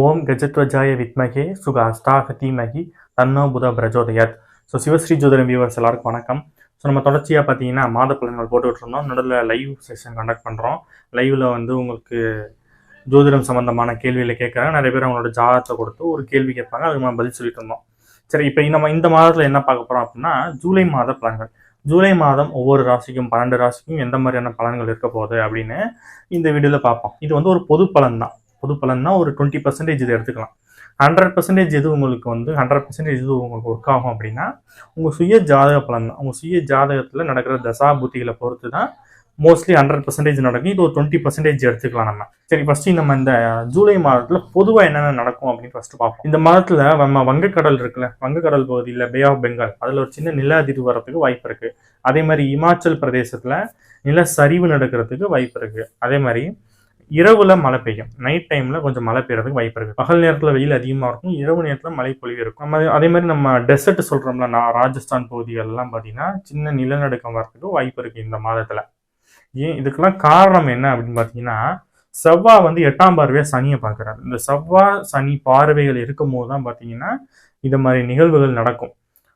ஓம் கஜத்வஜாய வித்மகே சுகாஸ்தாக தீமகி தன்னோ புத பிரஜோதயத். ஸோ சிவஸ்ரீ ஜோதிடம் வியூவர்ஸ் எல்லாருக்கும் வணக்கம். ஸோ நம்ம தொடர்ச்சியாக பார்த்தீங்கன்னா மாத பலன்கள் போட்டுக்கிட்டு இருந்தோம் நடுவில் லைவ் செஷன் கண்டக்ட் பண்ணுறோம் லைவில் வந்து உங்களுக்கு ஜோதிடம் சம்மந்தமான கேள்வியில் கேட்குறாங்க. நிறைய பேர் அவங்களோட ஜாதகத்தை கொடுத்து ஒரு கேள்வி கேட்பாங்க. அதுக்கு நம்ம பதில் சொல்லிட்டு இருந்தோம். சரி இப்போ நம்ம இந்த மாதத்தில் என்ன பார்க்க போகிறோம் அப்படின்னா ஜூலை மாத பலன்கள். ஜூலை மாதம் ஒவ்வொரு ராசிக்கும் பன்னெண்டு ராசிக்கும் எந்த மாதிரியான பலன்கள் இருக்க போகுது அப்படின்னு இந்த வீடியோவில் பார்ப்போம். இது வந்து ஒரு பொது பலன் தான். பொது பலன்னா ஒரு டுவெண்ட்டி பர்சன்டேஜ் இது எடுத்துக்கலாம். ஹண்ட்ரட் பர்சன்டேஜ் எது உங்களுக்கு வந்து ஹண்ட்ரட் பர்சன்டேஜ் எது உங்களுக்கு ஒர்க் ஆகும் அப்படின்னா உங்கள் சுய ஜாதக பலன் தான். உங்கள் சுய ஜாதகத்தில் நடக்கிற தசா புத்திகளை பொறுத்து தான் மோஸ்ட்லி ஹண்ட்ரட் பர்சன்டேஜ் நடக்கும். இது ஒரு டுவெண்ட்டி பர்சன்டேஜ் எடுத்துக்கலாம் நம்ம. சரி ஃபஸ்ட்டு நம்ம இந்த ஜூலை மாதத்தில் பொதுவாக என்னென்ன நடக்கும் அப்படின்னு ஃபஸ்ட்டு பார்ப்போம். இந்த மாதத்தில் நம்ம வங்கக்கடல் இருக்குல்ல வங்கக்கடல் பகுதியில் பே ஆஃப் பெங்கால் அதில் ஒரு சின்ன நில அதிர்வு வரத்துக்கு வாய்ப்பு இருக்குது அதே மாதிரி இமாச்சல் பிரதேசத்தில் நில சரிவு நடக்கிறதுக்கு வாய்ப்பு இருக்குது அதே மாதிரி இரவுல மழை பெய்யும். நைட் டைம்ல கொஞ்சம் மழை பெய்யறதுக்கு வாய்ப்பு இருக்கு. பகல் நேரத்துல வெயில் அதிகமா இருக்கும். இரவு நேரத்துல மழை பொழிவு இருக்கும். நம்ம அதே மாதிரி நம்ம டெசர்ட் சொல்றோம்ல நான் ராஜஸ்தான் பகுதிகள் எல்லாம் பாத்தீங்கன்னா சின்ன நிலநடுக்கம் வரதுக்கு வாய்ப்பு இருக்கு இந்த மாதத்துல. ஏன்? இதுக்கெல்லாம் காரணம் என்ன அப்படின்னு பாத்தீங்கன்னா செவ்வாய் வந்து எட்டாம் பார்வையா சனியை பார்க்குறாரு இந்த செவ்வாய் சனி பார்வைகள் இருக்கும் போது தான் பார்த்தீங்கன்னா இந்த மாதிரி நிகழ்வுகள் நடக்கும்.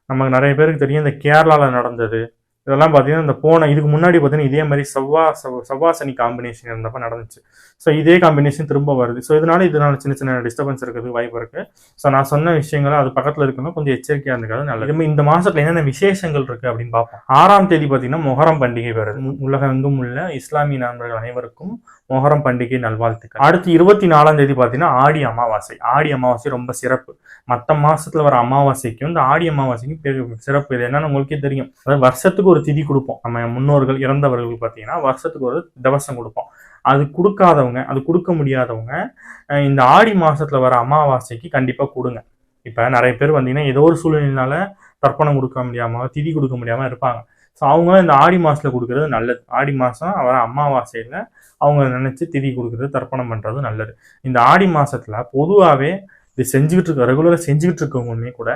நமக்கு நிறைய பேருக்கு தெரியும் இந்த கேரளாவில் நடந்தது இதெல்லாம் பார்த்தீங்கன்னா இந்த போன இதுக்கு முன்னாடி பார்த்தீங்கன்னா இதே மாதிரி செவ்வா செவ்வா சனி காம்பினேஷன் இருந்தப்ப நடந்துச்சு. ஸோ இதே காம்பினேஷன் திரும்ப வருது. ஸோ இதனால இதனால சின்ன சின்ன டிஸ்டர்பன்ஸ் இருக்குது வாய்ப்பு இருக்குது ஸோ நான் சொன்ன விஷயங்களை அது பக்கத்தில் இருக்கணும். கொஞ்சம் எச்சரிக்கையாக இருந்துக்காது நல்லது. இந்த மாதத்தில் என்னென்ன விசேஷங்கள் இருக்கு அப்படின்னு பார்ப்போம். ஆறாம் தேதி பார்த்தீங்கன்னா மொஹரம் பண்டிகை வருது. உலகம் உலகெங்கும் உள்ள இஸ்லாமிய நண்பர்கள் அனைவருக்கும் மொஹரம் பண்டிகை நல்வாழ்த்துக்கள். அடுத்து இருபத்தி நாலாம் தேதி பார்த்தீங்கன்னா ஆடி அமாவாசை. ஆடி அமாவாசை ரொம்ப சிறப்பு. மற்ற மாதத்தில் வர அமாவாசைக்கும் இந்த ஆடி அமாவாசைக்கும் பெரிய சிறப்பு. இது என்னன்னு உங்களுக்கே தெரியும். அதாவது வருஷத்துக்கு ஒரு திதி கொடுப்போம். நம்ம முன்னோர்கள் இறந்தவர்களுக்கு பார்த்தீங்கன்னா வருஷத்துக்கு ஒரு தவசம் கொடுப்போம். அது கொடுக்காதவங்க அது கொடுக்க முடியாதவங்க இந்த ஆடி மாதத்தில் வர அமாவாசைக்கு கண்டிப்பாக கொடுங்க. இப்போ நிறைய பேர் வந்தீங்கன்னா ஏதோ ஒரு சூழ்நிலையினால தர்ப்பணம் கொடுக்க முடியாமல் திதி கொடுக்க முடியாமல் இருப்பாங்க. ஸோ அவங்க இந்த ஆடி மாதத்தில் கொடுக்கறது நல்லது. ஆடி மாதம் வர அமாவாசையில் அவங்க நினச்சி திதி கொடுக்கறது தர்ப்பணம் பண்ணுறது நல்லது. இந்த ஆடி மாதத்தில் பொதுவாகவே இது செஞ்சுக்கிட்டு இருக்க ரெகுலராக செஞ்சுக்கிட்டு இருக்கவங்களுமே கூட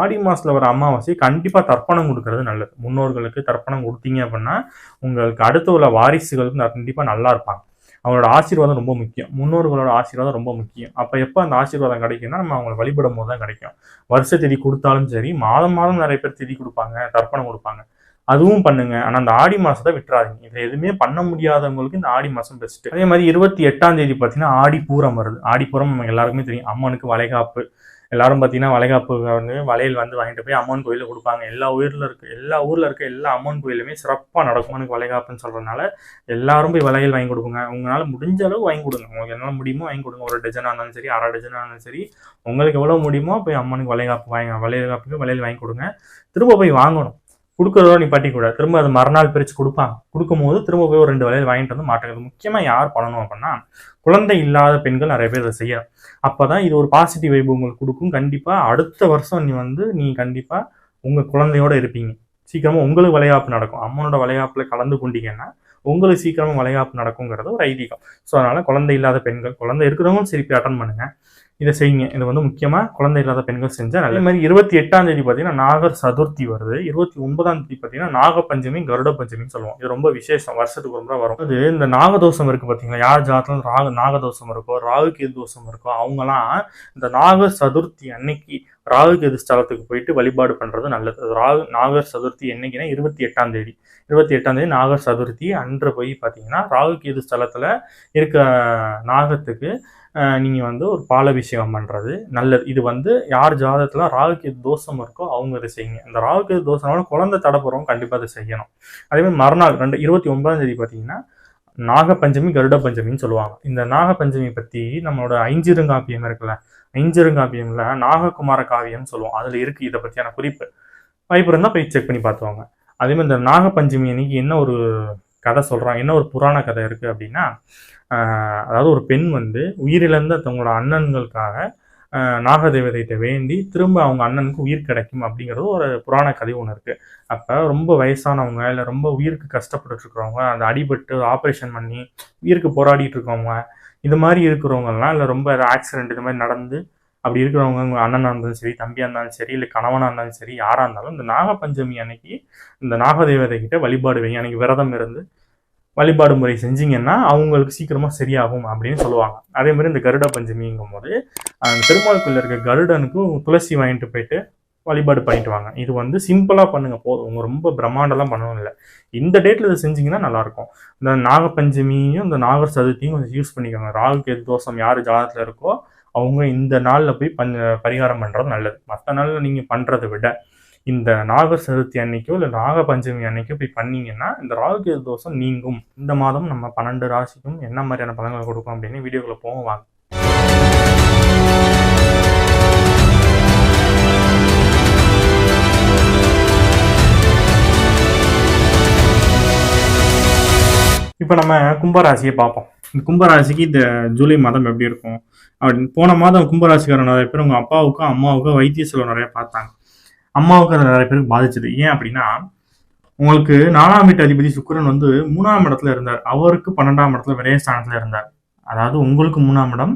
ஆடி மாதத்தில் வர அமாவாசை கண்டிப்பாக தர்ப்பணம் கொடுக்கறது நல்லது. முன்னோர்களுக்கு தர்ப்பணம் கொடுத்தீங்க அப்படின்னா உங்களுக்கு அடுத்த உள்ள வாரிசுகளுக்கு கண்டிப்பாக நல்லா இருப்பாங்க. அவங்களோட ஆசீர்வாதம் ரொம்ப முக்கியம். முன்னோர்களோட ஆசீர்வாதம் ரொம்ப முக்கியம். அப்போ எப்போ அந்த ஆசீர்வாதம் கிடைக்கும்னா நம்ம அவங்களை வழிபடும் போது தான் கிடைக்கும். வருஷ தேதி கொடுத்தாலும் சரி மாதம் மாதம் நிறைய பேர் தேதி கொடுப்பாங்க தர்ப்பணம் கொடுப்பாங்க. அதுவும் பண்ணுங்க. ஆனா அந்த ஆடி மாசத்தை விட்டுறாதீங்க. இதுல எதுவுமே பண்ண முடியாதவங்களுக்கு இந்த ஆடி மாசம் பெஸ்ட் அதே மாதிரி இருபத்தி எட்டாம் தேதி பாத்தீங்கன்னா ஆடி பூரம் வருது. ஆடி பூரம் நம்ம எல்லாருக்குமே தெரியும். அம்மனுக்கு வளைகாப்பு. எல்லாரும் பார்த்தீங்கன்னா வளைகாப்பு வந்து வளையல் வந்து வாங்கிட்டு போய் அம்மன் கோயிலில் கொடுப்பாங்க. எல்லா ஊரில் இருக்க. எல்லா ஊரில் இருக்க எல்லா அம்மன் கோயிலுமே சிறப்பாக நடக்கும். எனக்கு வளைகாப்புன்னு சொல்கிறதுனால எல்லாரும் போய் வளையல் வாங்கி கொடுங்க. உங்களால் முடிஞ்ச அளவு வாங்கி கொடுங்க. உங்களுக்கு என்னால் முடியுமோ வாங்கி கொடுங்க. ஒரு டஜனாக இருந்தாலும் சரி அரை டஜனாக இருந்தாலும் சரி உங்களுக்கு எவ்வளோ முடியுமோ போய் அம்மனுக்கு வளைகாப்பு வாங்க காப்புக்கு வளையல் வாங்கி கொடுங்க. திரும்ப போய் வாங்கணும். கொடுக்குறதோட நீ பட்டி கூட திரும்ப அது மறுநாள் பிரித்து கொடுப்பாங்க. கொடுக்கும்போது திரும்ப போய் ஒரு ரெண்டு வளையல் வாங்கிட்டு வந்து மாட்டேங்குது முக்கியமாக யார் பண்ணணும் அப்படின்னா குழந்தை இல்லாத பெண்கள் நிறைய பேர் அதை செய்யலாம் அப்போ தான் இது ஒரு பாசிட்டிவ் வைப் உங்களுக்கு கொடுக்கும். கண்டிப்பாக அடுத்த வருஷம் நீ வந்து நீ கண்டிப்பாக உங்கள் குழந்தையோட இருப்பீங்க. சீக்கிரமாக உங்களுக்கு வளைகாப்பு நடக்கும். அம்மனோட வளைகாப்புல கலந்து கொண்டீங்கன்னா உங்களுக்கு சீக்கிரமாக வளைகாப்பு நடக்குங்கிறது ஒரு ஐதீகம். ஸோ அதனால குழந்தை இல்லாத பெண்கள் குழந்தை இருக்கிறவங்களும் சரி அட்டன் பண்ணுங்க. இதை செய்யுங்க. இது வந்து முக்கியமாக குழந்தை இல்லாத பெண்கள் செஞ்சால் நல்ல மாதிரி இருபத்தி எட்டாம் தேதி பார்த்தீங்கன்னா நாகர் சதுர்த்தி வருது. இருபத்தி ஒன்பதாம் தேதி பார்த்தீங்கன்னா நாகப்பஞ்சமி கருட பஞ்சமின்னு சொல்லுவோம் இது ரொம்ப விசேஷம். வருஷத்துக்கு ஒரு முறை வரும். அது இந்த நாகதோஷம் இருக்கு பார்த்தீங்களா? யார் ஜாதகம் ராக நாகதோஷம் இருக்கோ ராகு கேது தோஷம் இருக்கோ அவங்களாம் இந்த நாகர் சதுர்த்தி அன்னைக்கு ராகு கேது ஸ்தலத்துக்கு போயிட்டு வழிபாடு பண்ணுறது நல்லது. ராகு நாகர் சதுர்த்தி என்னைக்குன்னா இருபத்தி எட்டாம் தேதி. இருபத்தி எட்டாம் தேதி நாகர் சதுர்த்தி அன்று போய் பார்த்தீங்கன்னா ராகு கேது ஸ்தலத்தில் இருக்க நாகத்துக்கு நீங்கள் வந்து ஒரு பாலபிஷேகம் பண்ணுறது நல்லது. இது வந்து யார் ஜாதகத்தில் ராகு தோஷம் இருக்கோ அவங்க அதை செய்யுங்க. இந்த ராகு தோஷம்னால குழந்தை தடப்புறவங்க கண்டிப்பாக அதை செய்யணும். அதேமாதிரி மறுநாள் ரெண்டு இருபத்தி ஒன்பதாம் தேதி பார்த்தீங்கன்னா நாகப்பஞ்சமி கருட பஞ்சமின்னு சொல்லுவாங்க. இந்த நாகப்பஞ்சமி பற்றி நம்மளோட ஐஞ்சிருங்காப்பியம் இருக்குல்ல ஐஞ்சிருங்காப்பியமில் நாககுமார காவியம்னு சொல்லுவோம். அதில் இருக்குது இதை பற்றியான குறிப்பு. வாய்ப்பு இருந்தால் போய் செக் பண்ணி பார்த்துவாங்க அதே மாதிரி இந்த நாகப்பஞ்சமி அன்னைக்கு என்ன ஒரு கதை சொல்கிறாங்க என்ன ஒரு புராண கதை இருக்குது அப்படின்னா அதாவது ஒரு பெண் வந்து உயிரிழந்த தங்களோட அண்ணன்களுக்காக நாகதேவதைகிட்ட வேண்டி திரும்ப அவங்க அண்ணனுக்கு உயிர் கிடைக்கும் அப்படிங்கிறது ஒரு புராண கதை ஒன்று இருக்குது அப்போ ரொம்ப வயசானவங்க இல்லை ரொம்ப உயிருக்கு கஷ்டப்பட்டுருக்கிறவங்க அந்த அடிபட்டு ஆப்ரேஷன் பண்ணி உயிருக்கு போராடிட்டு இருக்கவங்க இது மாதிரி இருக்கிறவங்கலாம் இல்லை ரொம்ப ஆக்சிடென்ட் இது மாதிரி நடந்து அப்படி இருக்கிறவங்க உங்க அண்ணனாக இருந்தாலும் சரி தம்பியாக இருந்தாலும் சரி இல்லை கணவனாக இருந்தாலும் சரி யாராக இருந்தாலும் இந்த நாகப்பஞ்சமி அன்னைக்கு இந்த நாகதேவதை கிட்ட வழிபாடு வைங்க. அன்னைக்கு விரதம் இருந்து வழிபாடு முறை செஞ்சீங்கன்னா அவங்களுக்கு சீக்கிரமா சரியாகும் அப்படின்னு சொல்லுவாங்க. அதே மாதிரி இந்த கருட பஞ்சமிங்கும் போது அந்த பெருமாளுக்குள்ள இருக்க கருடனுக்கும் துளசி வாங்கிட்டு போயிட்டு வழிபாடு பண்ணிட்டு வாங்க. இது வந்து சிம்பிளாக பண்ணுங்க போதும். உங்க ரொம்ப பிரம்மாண்டம்லாம் பண்ணணும் இல்லை. இந்த டேட்ல இதை செஞ்சீங்கன்னா நல்லாயிருக்கும். இந்த நாகப்பஞ்சமியும் இந்த நாகர் சதுர்த்தியும் கொஞ்சம் யூஸ் பண்ணிக்கோங்க. ராகு கேது தோஷம் யார் ஜாதகத்துல இருக்கோ அவங்க இந்த நாளில் போய் பஞ்ச பரிகாரம் பண்ணுறது நல்லது. மற்ற நாளில் நீங்கள் பண்ணுறதை விட. இந்த நாகர் சதுர்த்தி அன்னைக்கோ இல்லை நாக பஞ்சமி அன்னைக்கோ போய் பண்ணீங்கன்னா இந்த ராகுகேது தோஷம் நீங்கும். இந்த மாதம் நம்ம பன்னெண்டு ராசிக்கும் என்ன மாதிரியான பலன்களை கொடுக்கும் அப்படின்னு வீடியோக்குள்ள போவோம் வாங்க. இப்போ நம்ம கும்பராசியை பார்ப்போம். இந்த கும்பராசிக்கு இந்த ஜூலை மாதம் எப்படி இருக்கும் அப்படின்னு. போன மாதம் கும்பராசிக்காரன் நிறைய பேர் உங்கள் அப்பாவுக்கும் அம்மாவுக்கும் வைத்திய செலவு நிறைய பார்த்தாங்க. அம்மாவுக்கு அது நிறைய பேருக்கு பாதிச்சது. ஏன் அப்படின்னா உங்களுக்கு நாலாம் வீட்டு அதிபதி சுக்கரன் வந்து மூணாம் இடத்துல இருந்தார். அவருக்கு பன்னெண்டாம் இடத்துல விரயஸ்தானத்துல இருந்தார். அதாவது உங்களுக்கு மூணாம் இடம்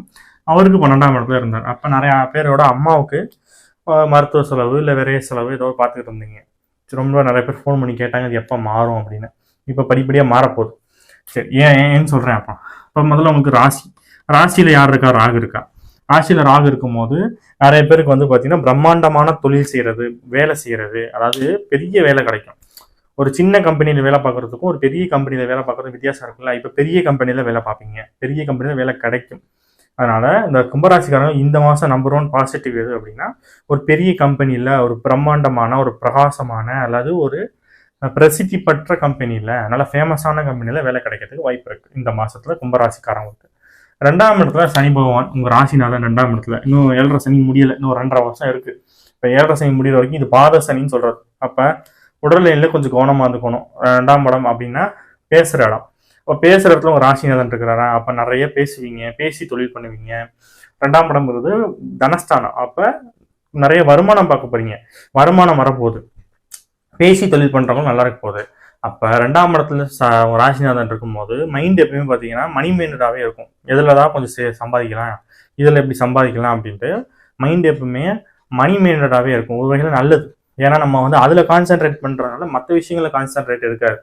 அவருக்கு பன்னெண்டாம் இடத்துல இருந்தார். அப்போ நிறைய பேரோட அம்மாவுக்கு மருத்துவ செலவு இல்லை விரைய செலவு ஏதோ பார்த்துக்கிட்டு இருந்தீங்க. ரொம்ப நிறைய பேர் ஃபோன் பண்ணி கேட்டாங்க இது எப்போ மாறும் அப்படின்னு. இப்போ படிப்படியாக மாறப்போகுது. சரி ஏன் ஏன் ஏன்னு சொல்கிறேன் அப்போ இப்போ முதல்ல உங்களுக்கு ராசி. ராசியில் யார் இருக்கா? ராகு இருக்கா? ராசியில் ராகு இருக்கும்போது நிறைய பேருக்கு வந்து பார்த்தீங்கன்னா பிரம்மாண்டமான தொழில் செய்கிறது வேலை செய்கிறது அதாவது பெரிய வேலை கிடைக்கும். ஒரு சின்ன கம்பெனியில் வேலை பார்க்குறதுக்கும் ஒரு பெரிய கம்பெனியில் வேலை பார்க்குறது வித்தியாசம் இருக்குல்ல? இப்போ பெரிய கம்பெனியில் வேலை பார்ப்பீங்க. பெரிய கம்பெனியில் வேலை கிடைக்கும். அதனால் இந்த கும்பராசிக்காரங்க இந்த மாதம் நம்பர் ஒன் பாசிட்டிவ் எது அப்படின்னா ஒரு பெரிய கம்பெனியில் ஒரு பிரம்மாண்டமான ஒரு பிரகாசமான அல்லது ஒரு பிரசித்தி பெற்ற கம்பெனியில் நல்ல ஃபேமஸான கம்பெனியில் வேலை கிடைக்கிறதுக்கு வாய்ப்பு இருக்குது இந்த மாதத்தில் கும்பராசிக்காரங்களுக்கு. ரெண்டாம் இடத்துல சனி பகவான் உங்கள் ராசினால ரெண்டாம் இடத்துல. இன்னும் ஏழரை சனி முடியலை இன்னும் ஒரு ரெண்டரை வருஷம் இருக்குது இப்போ ஏழரை சனி முடிகிற வரைக்கும் இது பாத சனின்னு சொல்கிறது அப்போ உடல்நிலையில் கொஞ்சம் கவனமாக இருந்துக்கணும். ரெண்டாம் இடம் அப்படின்னா பேசுகிற இடம். இப்போ பேசுகிற இடத்துல உங்கள் ராசிநாதன் இருக்கிறாரா? அப்போ நிறைய பேசுவீங்க பேசி தொழில் பண்ணுவீங்க. ரெண்டாம் இடம்ங்கிறது தனஸ்தானம். அப்போ நிறைய வருமானம் பார்க்க போகிறீங்க வருமானம் வரப்போகுது. பேசி தொழில் பண்ணுறவங்க நல்லா இருக்க போகுது. அப்போ ரெண்டாம் இடத்துல ராசிநாதன் இருக்கும்போது மைண்ட் எப்பயுமே பார்த்தீங்கன்னா மணி மைண்டடாகவே இருக்கும். எதில் தான் கொஞ்சம் சே- சம்பாதிக்கலாம் இதில் எப்படி சம்பாதிக்கலாம் அப்படின்ட்டு மைண்ட் எப்பவுமே மணி மைண்டடாகவே இருக்கும். ஒரு வகையில் நல்லது. ஏன்னா நம்ம வந்து அதில் கான்சென்ட்ரேட் பண்ணுறதுனால மற்ற விஷயங்களில் கான்சென்ட்ரேட் இருக்காது.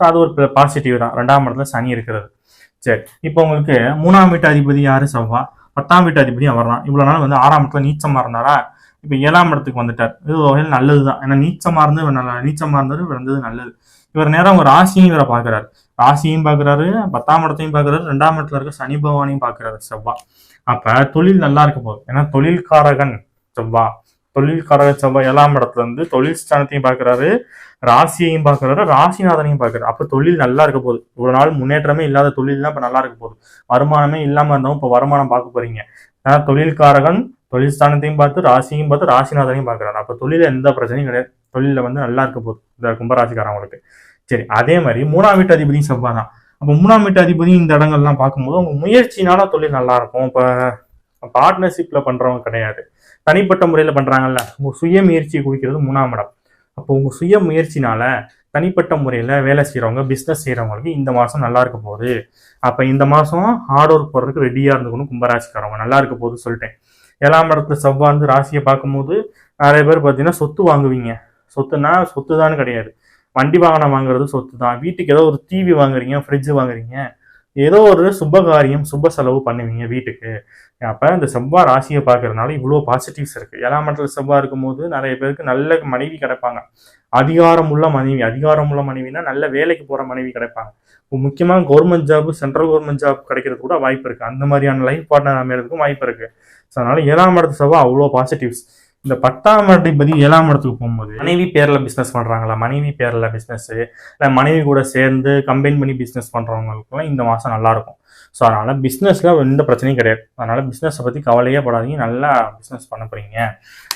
ஸோ அது ஒரு பாசிட்டிவ் தான். ரெண்டாம் இடத்துல சனி இருக்கிறது. சரி. இப்போ உங்களுக்கு மூணாம் வீட்டு அதிபதி யார்? செவ்வா பத்தாம் வீட்டு அதிபதி அவர் தான். இவ்வளோ நாள் வந்து ஆறாம் இடத்துல நீச்சமாக இருந்தாரா? இப்போ ஏழாம் இடத்துக்கு வந்துட்டார். இது ஒரு வகையில் நல்லது தான் ஏன்னா நீச்சமாக இருந்து நல்ல நல்லா நீச்சமாக இருந்தது வந்தது நல்லது. இவர் நேரம் ஒரு ராசியும் இவரை பார்க்குறாரு ராசியும் பார்க்குறாரு பத்தாம் இடத்தையும் பார்க்குறாரு ரெண்டாம் இடத்துல இருக்க சனி பகவானையும் பார்க்குறாரு செவ்வா. அப்போ தொழில் நல்லா இருக்க போகுது. ஏன்னா தொழில்காரகன் செவ்வா. தொழில்காரக செவ்வாய் ஏழாம் இடத்துல இருந்து தொழில் ஸ்தானத்தையும் பார்க்குறாரு ராசியையும் பார்க்குறாரு ராசிநாதனையும் பார்க்குறாரு அப்போ தொழில் நல்லா இருக்க போகுது. ஒரு நாள் முன்னேற்றமே இல்லாத தொழில் தான் இப்போ நல்லா இருக்க போகுது. வருமானமே இல்லாமல் இருந்தவங்க இப்போ வருமானம் பார்க்க போறீங்க. ஏன்னா தொழில்காரகன் தொழில் ஸ்தானத்தையும் பார்த்து ராசியும் பார்த்து ராசிநாதனையும் பார்க்குறாரு அப்போ தொழில எந்த பிரச்சனையும் கிடையாது. தொழிலில் வந்து நல்லா இருக்க போகுது. இந்த கும்பராசிக்காரவங்களுக்கு சரி அதே மாதிரி மூணாம் வீட்டு அதிபதியும் செவ்வாய் தான். அப்போ மூணாம் வீட்டு அதிபதி இந்த இடங்கள்லாம் பார்க்கும்போது அவங்க முயற்சினால தொழில் நல்லா இருக்கும். இப்போ பார்ட்னர்ஷிப்பில் பண்ணுறவங்க கிடையாது. தனிப்பட்ட முறையில் பண்ணுறாங்கல்ல உங்கள் சுய முயற்சியை குறிக்கிறது மூணாம் இடம். அப்போ உங்கள் சுய முயற்சினால தனிப்பட்ட முறையில் வேலை செய்கிறவங்க பிஸ்னஸ் செய்கிறவங்களுக்கு இந்த மாதம் நல்லா இருக்க போகுது. அப்போ இந்த மாதம் ஹார்ட் ஒர்க் போடுறதுக்கு ரெடியாக இருந்துக்கணும் கும்பராசிக்காரவங்க நல்லா இருக்க போகுதுன்னு சொல்லிட்டேன். ஏழாம் இடத்துல செவ்வாய் வந்து ராசியை பார்க்கும்போது நிறைய பேர் பார்த்தீங்கன்னா சொத்து வாங்குவீங்க. சொத்துனா சொத்து தான் கிடையாது. வண்டி வாகனம் வாங்குறது சொத்து தான் வீட்டுக்கு ஏதோ ஒரு டிவி வாங்குறீங்க ஃப்ரிட்ஜ் வாங்குறீங்க ஏதோ ஒரு சுப காரியம் சுப செலவு பண்ணுவீங்க வீட்டுக்கு. அப்போ இந்த செவ்வாய் ராசியை பார்க்கறதுனால இவ்வளோ பாசிட்டிவ்ஸ் இருக்குது ஏழாம் இடத்துல செவ்வாய் இருக்கும்போது நிறைய பேருக்கு நல்ல மனைவி கிடைப்பாங்க. அதிகாரம் உள்ள மனைவி அதிகாரம் உள்ள மனைவினா நல்ல வேலைக்கு போகிற மனைவி கிடைப்பாங்க. இப்போ முக்கியமாக government job central government job கிடைக்கிறது கூட வாய்ப்பு இருக்குது அந்த மாதிரியான லைஃப் பார்ட்னர் அமைறதுக்கும் வாய்ப்பு இருக்குது ஸோ அதனால் ஏழாம் இடத்து செவ்வாய் அவ்வளோ பாசிட்டிவ்ஸ் இந்த பத்தாம் அதிபதி ஏழாம் இடத்துக்கு போகும்போது மனைவி பேரில் பிசினஸ் பண்ணுறாங்களா மனைவி பேரில் பிஸ்னஸ்ஸு இல்லை மனைவி கூட சேர்ந்து கம்பைன் பண்ணி பிஸ்னஸ் பண்றவங்களுக்குலாம் இந்த மாதம் நல்லா இருக்கும். ஸோ அதனால பிஸ்னஸில் எந்த பிரச்சனையும் கிடையாது. அதனால பிசினஸை பத்தி கவலையே படாதீங்க. நல்லா பிஸ்னஸ் பண்ண போறீங்க.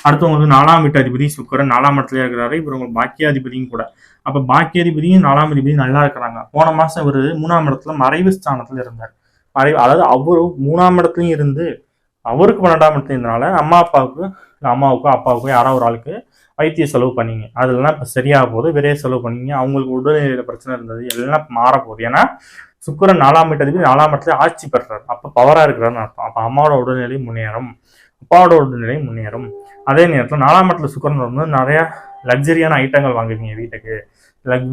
அடுத்து உங்களுக்கு நாலாம் வீட்டு அதிபதி சுக்கரன் நாலாம் இடத்துல இருக்கிறாரு. இவர் உங்களுக்கு பாக்கியாதிபதியும் கூட. அப்போ பாக்கியாதிபதியும் நாலாம் அதிபதியும் நல்லா இருக்கிறாங்க. போன மாசம் இவர் மூணாம் இடத்துல மறைவு ஸ்தானத்துல இருந்தார். மறைவு அதாவது அவரு மூணாம் இடத்துலையும் இருந்து அவருக்கு பன்னெண்டாம் இடத்துல இருந்தனால அம்மா அப்பாவுக்கு அம்மாவுக்கோ அப்பாவுக்கோ யாரோ ஒரு ஆளுக்கு வைத்திய செலவு பண்ணீங்க. அதெல்லாம் இப்போ சரியாக போகுது விரைய செலவு பண்ணீங்க. அவங்களுக்கு உடல்நிலையில் பிரச்சனை இருந்தது எல்லாம் மாற போகுது. ஏன்னா சுக்கரன் நாலாம் இடத்துக்கு நாலாம் இடத்துல ஆட்சி பெறுறாரு. அப்போ பவராக இருக்கிறாருன்னு அர்த்தம். அப்போ அம்மாவோட உடல்நிலை முன்னேறும் அப்பாவோட உடல்நிலை முன்னேறும். அதே நேரத்தில் நாலாம் இடத்துல சுக்கரன் வந்து நிறையா லக்ஸரியான ஐட்டங்கள் வாங்குவீங்க வீட்டுக்கு.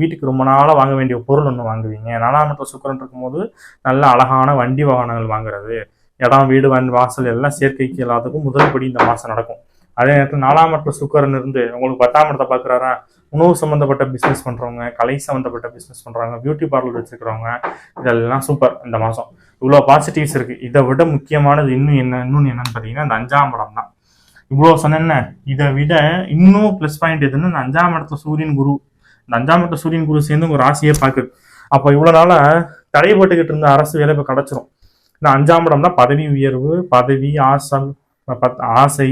வீட்டுக்கு ரொம்ப நாளாக வாங்க வேண்டிய பொருள் ஒன்று வாங்குவீங்க. நாலாம் இடத்துல சுக்கரன் இருக்கும்போது நல்ல அழகான வண்டி வாகனங்கள் வாங்குறது இடம் வீடு வண்டி வாசல் எல்லாம் சேர்க்கைக்கு எல்லாத்துக்கும் முதல் படி இந்த மாதம் நடக்கும். அதே நேரத்தில் நாலாம் இடத்துல சுக்கரன் இருந்து உங்களுக்கு பத்தாம் இடத்தை பார்க்குறாரா உணவு சம்மந்தப்பட்ட பிஸ்னஸ் பண்ணுறவங்க கலை சம்மந்தப்பட்ட பிஸ்னஸ் பண்ணுறவங்க பியூட்டி பார்லர் வச்சுருக்கிறவங்க இதெல்லாம் சூப்பர் இந்த மாதம் இவ்வளோ பாசிட்டிவ்ஸ் இருக்குது இதை விட முக்கியமானது இன்னும் என்ன இன்னொன்று என்னன்னு பார்த்தீங்கன்னா இந்த அஞ்சாம் இடம் தான். இவ்வளோ சொன்னேன்ன இதை விட இன்னும் ப்ளஸ் பாயிண்ட் எதுன்னா இந்த அஞ்சாம் இடத்துல சூரியன் குரு. இந்த அஞ்சாம் இடத்துல சூரியன் குரு சேர்ந்து உங்கள் ராசியே பார்க்குது அப்போ இவ்வளோ நாளாக தடைப்பட்டுக்கிட்டு இருந்த அரசு வேலை இப்போ கிடச்சிரும். இந்த அஞ்சாம் இடம் தான் பதவி உயர்வு பதவி ஆசல் பத்- ஆசை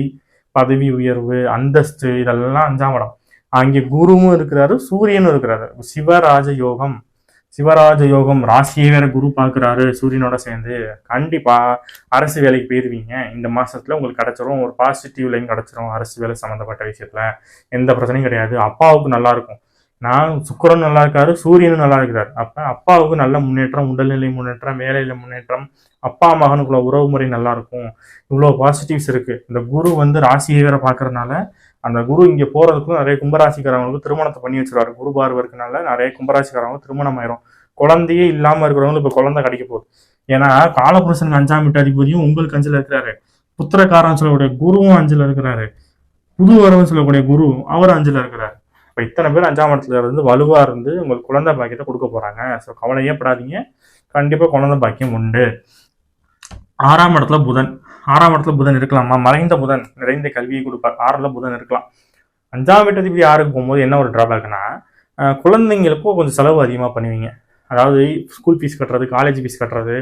பதவி உயர்வு அந்தஸ்து இதெல்லாம் அஞ்சாம் இடம். அங்கே குருவும் இருக்கிறாரு சூரியனும் இருக்கிறாரு. சிவராஜ யோகம். சிவராஜ யோகம் ராசியே வேற குரு பார்க்குறாரு சூரியனோட சேர்ந்து. கண்டிப்பா அரசு வேலைக்கு போயிருவீங்க. இந்த மாசத்துல உங்களுக்கு கிடைச்சிரும். ஒரு பாசிட்டிவ் லைன் கிடைச்சிரும் அரசு வேலை சம்மந்தப்பட்ட விஷயத்துல. எந்த பிரச்சனையும் கிடையாது. அப்பாவுக்கு நல்லா இருக்கும். நான் சுக்கரன் நல்லா இருக்காரு சூரியனும் நல்லா இருக்கிறார். அப்போ அப்பாவுக்கு நல்ல முன்னேற்றம் உடல்நிலை முன்னேற்றம் வேலையில் முன்னேற்றம் அப்பா மகனுக்குள்ள உறவு முறை நல்லா இருக்கும். இவ்வளோ பாசிட்டிவ்ஸ் இருக்கு. இந்த குரு வந்து ராசியை வேற பார்க்கறதுனால அந்த குரு இங்க போறதுக்கும் நிறைய கும்பராசிக்காரவங்களுக்கு திருமணத்தை பண்ணி வச்சிருவாரு. குரு பார்வை இருக்கனால நிறைய கும்பராசிக்காரவங்க திருமணம் ஆயிரும் குழந்தையே இல்லாம இருக்கிறவங்களுக்கு இப்ப குழந்தை கிடைக்க போகுது. ஏன்னா காலபுருஷனுக்கு அஞ்சாம் வீட்டு அதிபதியும் உங்களுக்கு அஞ்சில் இருக்கிறாரு. புத்திரக்காரன் சொல்லக்கூடிய குருவும் அஞ்சில் இருக்கிறாரு. புது வரவன் சொல்லக்கூடிய குரு அவர் அஞ்சில் இருக்கிறாரு. இப்போ இத்தனை பேர் அஞ்சாம் இடத்துல இருந்து வலுவாக இருந்து உங்களுக்கு குழந்தை பாக்கியத்தை கொடுக்க போகிறாங்க ஸோ கவலையே படாதீங்க. கண்டிப்பாக குழந்தை பாக்கியம் உண்டு. ஆறாம் இடத்துல புதன். ஆறாம் இடத்துல புதன் இருக்கலாமா? மறைந்த புதன். நிறைந்த கல்வியை கொடுப்பார். ஆறில் புதன் இருக்கலாம். அஞ்சாம் வீட்டதிபதி ஆறுக்கு போகும்போது என்ன ஒரு ட்ராபேக்னா குழந்தைங்களுக்கும் கொஞ்சம் செலவு அதிகமாக பண்ணுவீங்க. அதாவது ஸ்கூல் ஃபீஸ் கட்டுறது காலேஜ் ஃபீஸ் கட்டுறது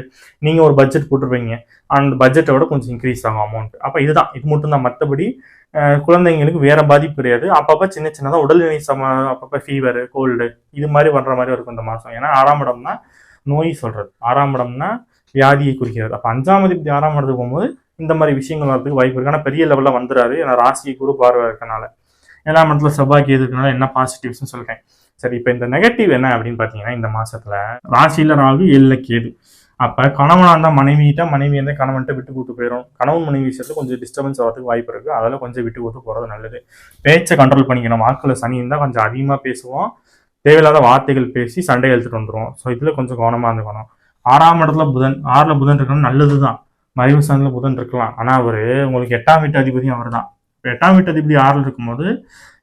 நீங்கள் ஒரு பட்ஜெட் போட்டிருப்பீங்க. அந்த பட்ஜெட்டை விட கொஞ்சம் இன்க்ரீஸ் ஆகும் அமௌண்ட் அப்போ இதுதான். இது மட்டும் தான் மற்றபடி குழந்தைங்களுக்கு வேற பாதிப்பு கிடையாது. அப்பப்போ சின்ன சின்னதாக உடல்நிலை சம அப்பப்போ ஃபீவர் கோல்டு இது மாதிரி வர்ற மாதிரி இருக்கும் இந்த மாதம் ஏன்னா ஆறாம் இடம்னா நோய் சொல்கிறது ஆறாம் இடம்னா வியாதியை குறிக்கிறது. அப்போ அஞ்சாம் அதிபதி ஆறாம் இடத்துக்கு போகும்போது இந்த மாதிரி விஷயங்கள் வரதுக்கு வாய்ப்பு இருக்கு. ஆனால் பெரிய லெவலில் வந்துடாது ஏன்னா ராசி குரு பார்வை இருக்கனால. ஏழாம் இடத்துல செவ்வாய்க்கு இருக்கனால என்ன பாசிட்டிவ்ஸ்னு சொல்றேன். சரி இப்போ இந்த நெகட்டிவ் என்ன அப்படின்னு பார்த்தீங்கன்னா இந்த மாசத்துல ராசியில ராகு ஏழில் கேது. அப்போ கணவனாக இருந்தால் மனைவிட்டா மனைவி இருந்தால் கணவன்கிட்ட விட்டு கொடுத்து போயிடும் கணவன் மனைவி விஷயத்துல கொஞ்சம் டிஸ்டர்பன்ஸ் வரதுக்கு வாய்ப்பு இருக்குது அதெல்லாம் கொஞ்சம் விட்டு கொடுத்து போகிறது நல்லது. பேச்சை கண்ட்ரோல் பண்ணிக்கணும். வாக்கில் சனி இருந்தால் கொஞ்சம் அதிகமாக பேசுவோம். தேவையில்லாத வார்த்தைகள் பேசி சண்டை எழுத்துட்டு வந்துடும் ஸோ இதில் கொஞ்சம் கவனமாக இருந்துக்கணும். ஆறாம் இடத்துல புதன் ஆறில் புதன் இருக்கணும் நல்லதுதான். மறைவு சார்ந்த புதன் இருக்கலாம். ஆனால் அவர் உங்களுக்கு எட்டாம் வீட்டு அதிபதியும் அவர் தான் எட்டாம் வீட்டு அதிபதி ஆறில் இருக்கும்போது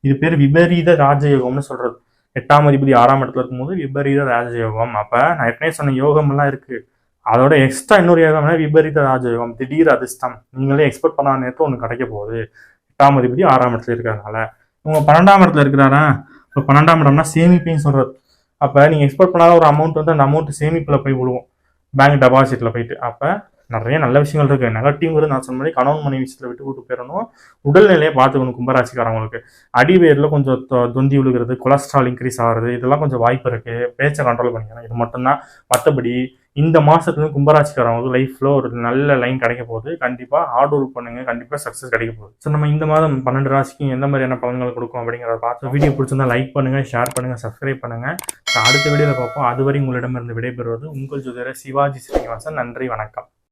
இது பேர் விபரீத ராஜயோகம்னு சொல்கிறது எட்டாம் அதிபதி ஆறாம் இடத்துல இருக்கும்போது விபரீத ராஜயோகம். அப்போ நான் ஏற்கனவே சொன்ன யோகமெல்லாம் இருக்குது அதோட எக்ஸ்ட்ரா இன்னொரு யோகம்னா விபரீத ராஜயோகம். திடீர் அதிர்ஷ்டம். நீங்களே எக்ஸ்பெக்ட் பண்ணாத நேரத்தில் ஒன்று கிடைக்க போகுது. எட்டாம் அதிபதி ஆறாம் இடத்துல இருக்கிறதுனால இவங்க பன்னெண்டாம் இடத்துல இருக்கிறாரா? இப்போ பன்னெண்டாம் இடம்னா சேமிப்புன்னு சொல்கிறது அப்போ நீங்கள் எக்ஸ்பெக்ட் பண்ணாத ஒரு அமௌண்ட் வந்து அந்த அமௌண்ட் சேமிப்பில் போய் விடுவோம் பேங்க் டெபாசிட்டில் போயிட்டு. அப்போ நிறைய நல்ல விஷயங்கள் இருக்கு. நெகட்டிவ்ங்கிறது நான் சொன்ன மாதிரி கணவன் மனைவி விஷயத்தில் விட்டு விட்டு போயிடணும். உடல்நிலையை பார்த்துக்கணும் கும்பராசிக்காரவங்களுக்கு அடிவேரில் கொஞ்சம் தொ- தொந்தி விழுகிறது கொலஸ்ட்ரால் இன்க்ரீஸ் ஆகிறது இதெல்லாம் கொஞ்சம் வாய்ப்பு இருக்கு. பேச்சை கண்ட்ரோல் பண்ணிக்கணும். இது மட்டும்தான். மற்றபடி இந்த மாசத்துல கும்பராசிக்காரவங்களுக்கு லைஃப்பில் ஒரு நல்ல லைன் கிடைக்க போகுது. கண்டிப்பாக ஹார்ட் ஒர்க் பண்ணுங்க. கண்டிப்பாக சக்ஸஸ் கிடைக்க போகுது. ஸோ நம்ம இந்த மாதம் பன்னெண்டு ராசிக்கு எந்த மாதிரியான பலன்கள் கொடுக்கும் அப்படிங்கிறத பார்த்து வீடியோ பிடிச்சிருந்தா லைக் பண்ணுங்கள் ஷேர் பண்ணுங்கள் சப்ஸ்கிரைப் பண்ணுங்கள் அடுத்த வீடியோவில் பார்ப்போம். அதுவரை உங்களிடமிருந்து விடைபெறுவது உங்கள் ஜோதிடர் சிவாஜி ஸ்ரீனிவாசன். நன்றி வணக்கம்.